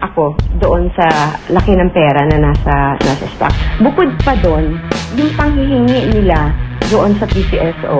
ako doon sa laki ng pera na nasa, nasa stock. Bukod pa doon, yung panghihingi nila doon sa PCSO,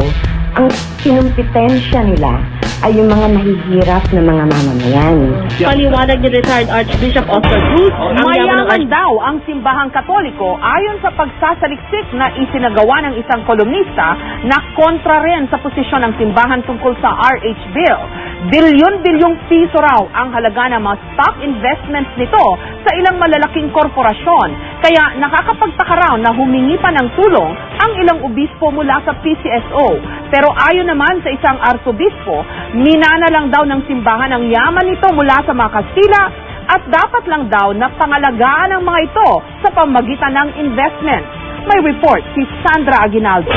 ang kinumpetensya nila ay yung mga mahihirap na mga mamamayan. Paliwanag ni retired Archbishop Oscar Cruz, ang yaman ng Mayaman Arch- daw ang simbahang katoliko ayon sa pagsasaliksik na isinagawa ng isang kolumnista na kontra rin sa posisyon ng simbahan tungkol sa RH Bill. Bilyon-bilyong piso raw ang halaga ng mga stock investments nito sa ilang malalaking korporasyon. Kaya nakakapagtaka raw na humingi pa ng tulong ang ilang obispo mula sa PCSO. Pero ayon naman sa isang arsobispo, minana lang daw ng simbahan ang yaman nito mula sa mga Kastila at dapat lang daw na pangalagaan ang mga ito sa pamagitan ng investment. May report si Sandra Aguinaldo.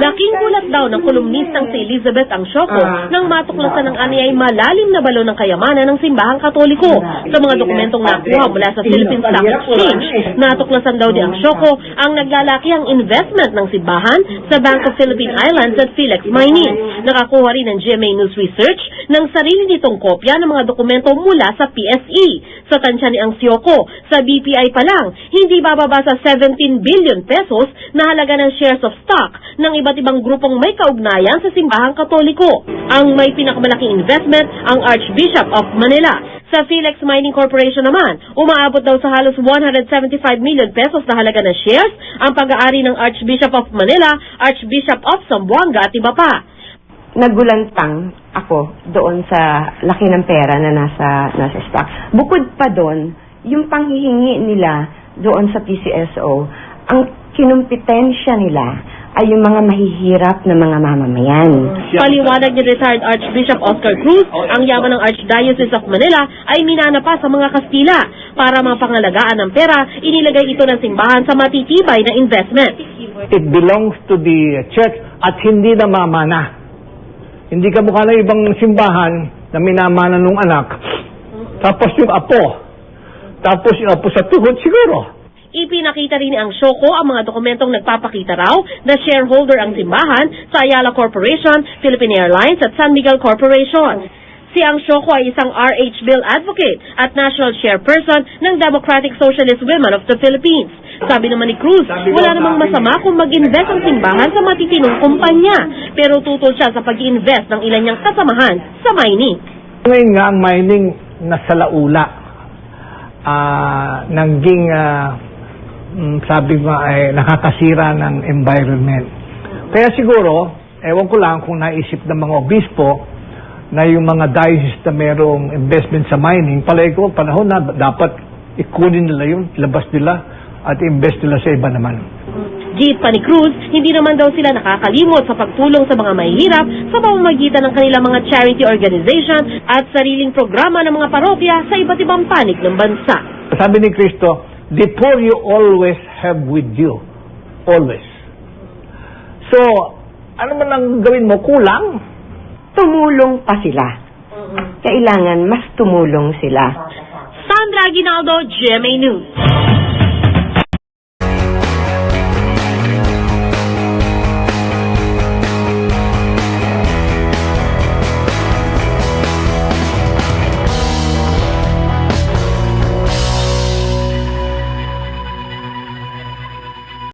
Laking gulat daw ng kolumnistang si Elizabeth Angshoko nang matuklasan ng ani ay malalim na balon ng kayamanan ng simbahang katoliko. Sa mga dokumentong nakuha mula sa Philippine Stock Exchange, natuklasan daw ni Angshoko ang naglalaki ang investment ng simbahan sa Bank of Philippine Islands at Philex Mining. Nakakuha rin ng GMA News Research ng sarili nitong kopya ng mga dokumento mula sa PSE. Sa tansya ni Angsyoko, sa BPI pa lang, hindi bababa sa 17 billion pesos na halaga ng shares of stock ng iba't ibang grupong may kaugnayan sa simbahang katoliko. Ang may pinakamalaking investment, ang Archbishop of Manila. Sa Philex Mining Corporation naman, umaabot daw sa halos 175 million pesos na halaga ng shares ang pag-aari ng Archbishop of Manila, Archbishop of Zamboanga at iba pa. Nagulantang ako doon sa laki ng pera na nasa, nasa stock. Bukod pa doon, yung panghihingi nila doon sa PCSO, ang kinumpetensya nila ay yung mga mahihirap na mga mamamayan. Paliwanag ni retired Archbishop Oscar Cruz, ang yaman ng Archdiocese of Manila ay minana pa sa mga Kastila. Para mapangalagaan ng pera, inilagay ito ng simbahan sa matitibay na investment. it belongs to the church at hindi na mamana. Hindi ka mukha ng ibang simbahan na minamana nung anak. Tapos yung apo. Tapos yung apo sa tuhod siguro. Ipinakita rin ni Ang Shoko ang mga dokumentong nagpapakita raw na shareholder ang simbahan sa Ayala Corporation, Philippine Airlines at San Miguel Corporation. Si Ang Shoko ay isang RH Bill advocate at national chairperson ng Democratic Socialist Women of the Philippines. Sabi naman ni Cruz, wala namang masama kung mag-invest ang simbahan sa matitinong kumpanya, pero tutol siya sa pag-invest ng ilan niyang kasamahan sa mining. Ngayon nga ang mining nasa laula. Ah, naging ah, mm, sabi nga ay nakakasira ng environment. Kaya siguro, ewan ko lang kung naisip ng mga obispo na yung mga diocese na merong investment sa mining, palagi ko panahon na dapat ikunin nila yun, labas nila at invest nila sa iba naman. Git pa ni Cruz, hindi naman daw sila nakakalimot sa pagtulong sa mga mahihirap sa pamamagitan ng kanilang mga charity organization at sariling programa ng mga parokya sa iba't ibang panig ng bansa. Sabi ni Kristo, the poor you always have with you. Always. So, ano man ang gawin mo, kulang. Tumulong pa sila. Kailangan mas tumulong sila. Sandra Aguinaldo, GMA News.